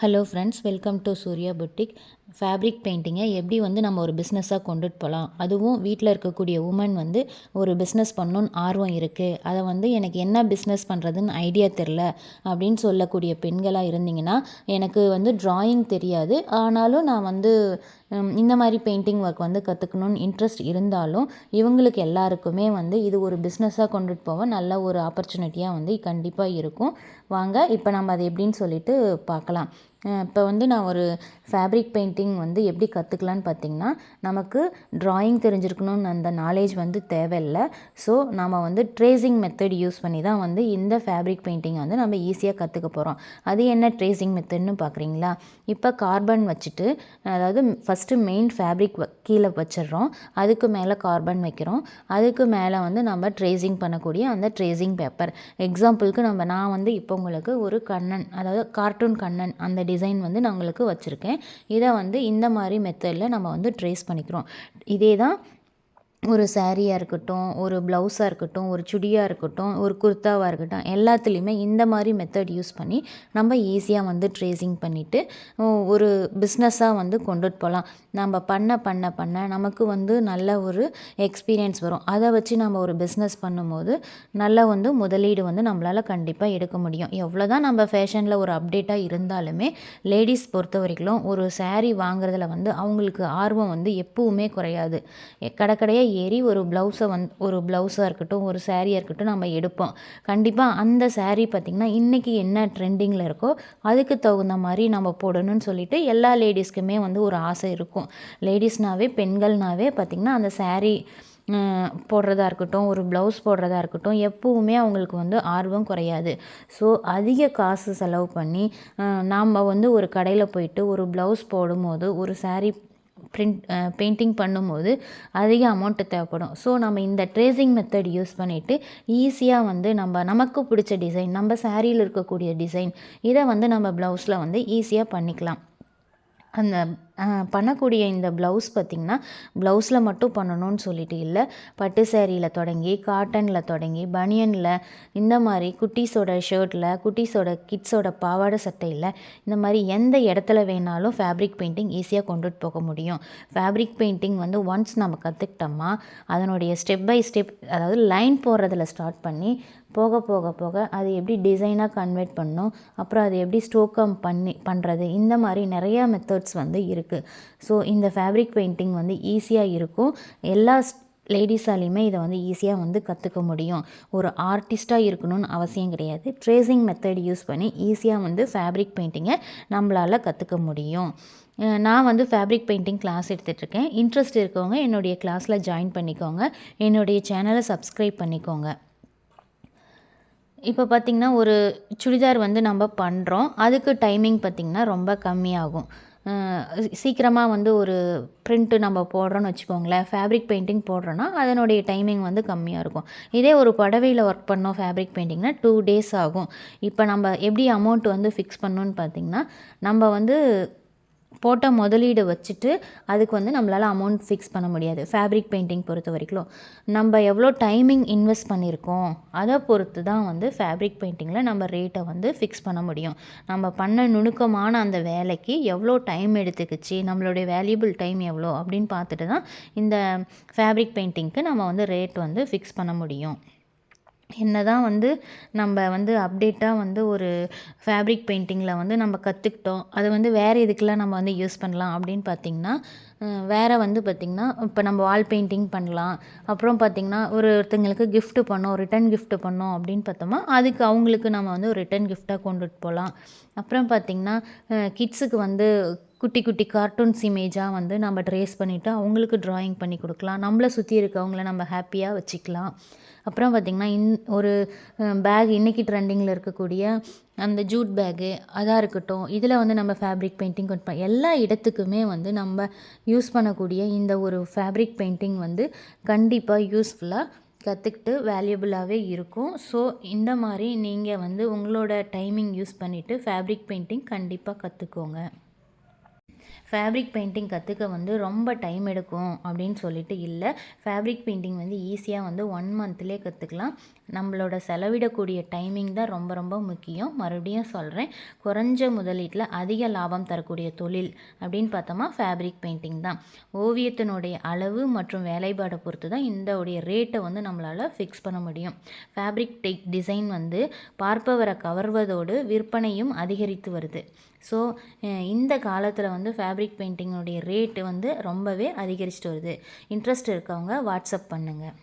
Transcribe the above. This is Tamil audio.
hello friends welcome to Surya boutique fabric பெயிண்டிங்கை எப்படி வந்து நம்ம ஒரு பிஸ்னஸாக கொண்டுட்டு போகலாம்? அதுவும் வீட்டில் இருக்கக்கூடிய உமன் வந்து ஒரு பிஸ்னஸ் பண்ணணுன்னு ஆர்வம் இருக்குது அதை வந்து எனக்கு என்ன பிஸ்னஸ் பண்ணுறதுன்னு ஐடியா தெரில அப்படின்னு சொல்லக்கூடிய பெண்களாக இருந்தீங்கன்னா எனக்கு வந்து ட்ராயிங் தெரியாது. ஆனாலும் நான் வந்து இந்த மாதிரி பெயிண்டிங் ஒர்க் வந்து கற்றுக்கணுன்னு இன்ட்ரெஸ்ட் இருந்தாலும் இவங்களுக்கு எல்லாருக்குமே வந்து இது ஒரு பிஸ்னஸாக கொண்டுட்டு போக நல்ல ஒரு ஆப்பர்ச்சுனிட்டியாக வந்து கண்டிப்பாக இருக்கும். வாங்க இப்போ நம்ம அதை எப்படின்னு சொல்லிட்டு பார்க்கலாம். இப்போ வந்து நான் ஒரு ஃபேப்ரிக் பெயிண்டிங் வந்து எப்படி கற்றுக்கலான்னு பார்த்தீங்கன்னா நமக்கு ட்ராயிங் தெரிஞ்சிருக்கணும்னு அந்த நாலேஜ் வந்து தேவையில்லை. ஸோ நம்ம வந்து ட்ரேசிங் மெத்தட் யூஸ் பண்ணி தான் வந்து இந்த ஃபேப்ரிக் பெயிண்டிங் வந்து நம்ம ஈஸியாக கற்றுக்க போகிறோம் அது என்ன ட்ரேசிங் மெத்தட்னு பார்க்குறீங்களா இப்போ கார்பன் வச்சுட்டு அதாவது ஃபஸ்ட்டு மெயின் ஃபேப்ரிக் கீழே வச்சிடுறோம். அதுக்கு மேலே கார்பன் வைக்கிறோம். அதுக்கு மேலே வந்து நம்ம ட்ரேசிங் பண்ணக்கூடிய அந்த ட்ரேசிங் பேப்பர் எக்ஸாம்பிளுக்கு நம்ம நான் வந்து இப்போ உங்களுக்கு ஒரு கண்ணன் அதாவது கார்ட்டூன் கண்ணன் அந்த டிசைன் வந்து நான் உங்களுக்கு வச்சுருக்கேன். இதை வந்து இந்த மாதிரி மெத்தடில் நம்ம வந்து ட்ரேஸ் பண்ணிக்கிறோம். இதே தான் ஒரு சாரியாக இருக்கட்டும் ஒரு ப்ளவுஸாக இருக்கட்டும் ஒரு சுடியாக இருக்கட்டும் ஒரு குர்தாவாக இருக்கட்டும் எல்லாத்துலேயுமே இந்த மாதிரி மெத்தட் யூஸ் பண்ணி நம்ம ஈஸியாக வந்து ட்ரேசிங் பண்ணிவிட்டு ஒரு பிஸ்னஸாக வந்து கொண்டுட்டு போகலாம் நம்ம பண்ண பண்ண பண்ண நமக்கு வந்து நல்ல ஒரு எக்ஸ்பீரியன்ஸ் வரும். அதை வச்சு நம்ம ஒரு பிஸ்னஸ் பண்ணும்போது நல்ல வந்து முதலீடு வந்து நம்மளால் கண்டிப்பாக எடுக்க முடியும். எவ்வளோ தான் நம்ம ஃபேஷனில் ஒரு அப்டேட்டாக இருந்தாலுமே லேடிஸ் பொறுத்த வரைக்கும் ஒரு சேரீ வாங்குறதுல வந்து அவங்களுக்கு ஆர்வம் வந்து எப்பவுமே குறையாது. எ- கடை கடையாக ஏறி ஒரு ப்ளவுஸை வந்து ஒரு ப்ளவுஸாக இருக்கட்டும் ஒரு சாரியாக இருக்கட்டும் நம்ம எடுப்போம். கண்டிப்பாக அந்த சேரீ பார்த்திங்கன்னா இன்றைக்கி என்ன ட்ரெண்டிங்கில் இருக்கோ அதுக்கு தகுந்த மாதிரி நம்ம போடணும்னு சொல்லிட்டு எல்லா லேடிஸ்க்குமே வந்து ஒரு ஆசை இருக்கும். லேடிஸ்னாவே பெண்கள்னாவே பார்த்திங்கன்னா அந்த சேரீ போடுறதா இருக்கட்டும் ஒரு ப்ளவுஸ் போடுறதா இருக்கட்டும் எப்பவுமே அவங்களுக்கு வந்து ஆர்வம் குறையாது. ஸோ அதிக காசு செலவு பண்ணி நாம் வந்து ஒரு கடையில் போயிட்டு ஒரு ப்ளவுஸ் போடும்போது ஒரு சாரீ பிரிண்ட் பெயிண்டிங் பண்ணும்போது அதிக அமௌண்ட்டு தேவைப்படும். ஸோ நம்ம இந்த ட்ரேசிங் மெத்தட் யூஸ் பண்ணிவிட்டு ஈஸியாக வந்து நம்ம நமக்கு பிடிச்ச டிசைன் நம்ம சாரியில் இருக்கக்கூடிய டிசைன் இதை வந்து நம்ம ப்ளவுஸில் வந்து ஈஸியாக பண்ணிக்கலாம். அந்த பண்ணக்கூடிய இந்த ப்ளவுஸ் பார்த்திங்கன்னா ப்ளவுஸில் மட்டும் பண்ணணும்னு சொல்லிட்டு இல்லை. பட்டு சேரீயில் தொடங்கி காட்டனில் தொடங்கி பனியனில் இந்த மாதிரி குட்டீஸோட ஷர்ட்டில் குட்டீஸோட கிட்ஸோட பாவாடை சட்டையில் இந்த மாதிரி எந்த இடத்துல வேணாலும் ஃபேப்ரிக் பெயிண்டிங் ஈஸியாக கொண்டுட்டு போக முடியும். ஃபேப்ரிக் பெயிண்டிங் வந்து ஒன்ஸ் நம்ம கற்றுக்கிட்டோமா அதனுடைய ஸ்டெப் பை ஸ்டெப் அதாவது லைன் போடுறதில் ஸ்டார்ட் பண்ணி போக போக போக அது எப்படி டிசைனாக கன்வெர்ட் பண்ணும் அப்புறம் அது எப்படி ஸ்டோக்கம் பண்ணி பண்ணுறது இந்த மாதிரி நிறையா மெத்தட்ஸ் வந்து இருக்குது ஸோ இந்த ஃபேப்ரிக் பெயிண்டிங் வந்து ஈஸியாக இருக்கும். எல்லா லேடிஸாலையுமே இதை வந்து ஈஸியாக வந்து கற்றுக்க முடியும். ஒரு ஆர்டிஸ்ட்டாக இருக்கணும்னு அவசியம் கிடையாது. ட்ரேசிங் மெத்தட் யூஸ் பண்ணி ஈஸியாக வந்து ஃபேப்ரிக் பெயிண்டிங்கை நம்மளால் கற்றுக்க முடியும். நான் வந்து ஃபேப்ரிக் பெயிண்டிங் கிளாஸ் எடுத்துகிட்ருக்கேன் இன்ட்ரெஸ்ட் இருக்கவங்க என்னுடைய கிளாஸில் ஜாயின் பண்ணிக்கோங்க. என்னுடைய சேனலை சப்ஸ்கிரைப் பண்ணிக்கோங்க. இப்போ பார்த்திங்கன்னா ஒரு சுடிதார் வந்து நம்ம பண்ணுறோம் அதுக்கு டைமிங் பார்த்திங்கன்னா ரொம்ப கம்மியாகும். சீக்கிரமாக வந்து ஒரு பிரிண்ட்டு நம்ம போடுறோன்னு வச்சுக்கோங்களேன். ஃபேப்ரிக் பெயிண்டிங் போடுறோன்னா அதனுடைய டைமிங் வந்து கம்மியாக இருக்கும். இதே ஒரு புடவையில் ஒர்க் பண்ணோம் ஃபேப்ரிக் பெயிண்டிங்னா டூ டேஸ் ஆகும். இப்போ நம்ம எப்படி அமௌண்ட் வந்து ஃபிக்ஸ் பண்ணோன்னு பார்த்திங்கன்னா நம்ம வந்து போட்ட முதலீடு வச்சுட்டு அதுக்கு வந்து நம்மளால் அமௌண்ட் ஃபிக்ஸ் பண்ண முடியாது. ஃபேப்ரிக் பெயிண்டிங் பொறுத்த வரைக்கும். நம்ம எவ்வளோ டைமிங் இன்வெஸ்ட் பண்ணியிருக்கோம் அதை பொறுத்து தான் வந்து ஃபேப்ரிக் பெயிண்டிங்கில் நம்ம ரேட்டை வந்து ஃபிக்ஸ் பண்ண முடியும். நம்ம பண்ண நுணுக்கமான அந்த வேலைக்கு எவ்வளோ டைம் எடுத்துக்கிச்சு நம்மளுடைய வேல்யூபிள் டைம் எவ்வளோ அப்படின்னு பார்த்துட்டு தான் இந்த ஃபேப்ரிக் பெயிண்டிங்க்கு நம்ம வந்து ரேட் வந்து ஃபிக்ஸ் பண்ண முடியும். என்ன தான் வந்து நம்ம வந்து அப்டேட்டாக வந்து ஒரு ஃபேப்ரிக் பெயிண்டிங்கில் வந்து நம்ம கற்றுக்கிட்டோம் அது வந்து வேறு இதுக்கெலாம் நம்ம வந்து யூஸ் பண்ணலாம் அப்படின்னு பார்த்திங்கன்னா வேறு வந்து பார்த்திங்கன்னா இப்போ நம்ம வால் பெயிண்டிங் பண்ணலாம். அப்புறம் பார்த்திங்கன்னா ஒரு ஒருத்தங்களுக்கு கிஃப்ட்டு பண்ணோம் ரிட்டன் கிஃப்ட்டு பண்ணோம் அப்படின்னு பார்த்தோமா அதுக்கு அவங்களுக்கு நம்ம வந்து ஒரு ரிட்டன் கிஃப்டாக கொண்டுட்டு போகலாம் அப்புறம் பார்த்திங்கன்னா கிட்ஸுக்கு வந்து குட்டி குட்டி கார்ட்டூன்ஸ் இமேஜாக வந்து நம்ம ட்ரேஸ் பண்ணிவிட்டு அவங்களுக்கு ட்ராயிங் பண்ணி கொடுக்கலாம். நம்மளை சுற்றி இருக்கவங்கள நம்ம ஹாப்பியாக வச்சுக்கலாம். அப்புறம் பார்த்திங்கன்னா இன் ஒரு பேக் இன்றைக்கி ட்ரெண்டிங்கில் இருக்கக்கூடிய அந்த ஜூட் பேகு அதாக இருக்கட்டும் இதில் வந்து நம்ம ஃபேப்ரிக் பெயிண்டிங் கொண்டு எல்லா இடத்துக்குமே வந்து நம்ம யூஸ் பண்ணக்கூடிய இந்த ஒரு ஃபேப்ரிக் பெயிண்டிங் வந்து கண்டிப்பாக யூஸ்ஃபுல்லாக கற்றுக்கிட்டு வேல்யூபிளாகவே இருக்கும். ஸோ இந்த மாதிரி நீங்கள் வந்து உங்களோட டைமிங் யூஸ் பண்ணிவிட்டு ஃபேப்ரிக் பெயிண்டிங் கண்டிப்பாக கற்றுக்கோங்க ஃபேப்ரிக் பெயிண்டிங் கற்றுக்க வந்து ரொம்ப டைம் எடுக்கும் அப்படின்னு சொல்லிட்டு இல்லை. ஃபேப்ரிக் பெயிண்டிங் வந்து ஈஸியாக வந்து ஒன் மந்த்லேயே கற்றுக்கலாம் நம்மளோட செலவிடக்கூடிய டைமிங் தான் ரொம்ப ரொம்ப முக்கியம். மறுபடியும் சொல்கிறேன் குறைஞ்ச முதலீட்டில் அதிக லாபம் தரக்கூடிய தொழில் அப்படின்னு பார்த்தோமா ஃபேப்ரிக் பெயிண்டிங் தான். ஓவியத்தினுடைய அளவு மற்றும் வேலைப்பாடை பொறுத்து தான் இந்த உடைய ரேட்டை வந்து நம்மளால் ஃபிக்ஸ் பண்ண முடியும். ஃபேப்ரிக் டெக் டிசைன் வந்து பார்ப்பவரை கவர்வதோடு விற்பனையும் அதிகரித்து வருது. ஸோ இந்த காலத்தில் வந்து ஃபேப்ரிக் பெயிண்டிங்கோடைய ரேட்டு வந்து ரொம்பவே அதிகரிச்சிட்டு வருது. இன்ட்ரெஸ்ட் இருக்கவங்க வாட்ஸ்அப் பண்ணுங்கள்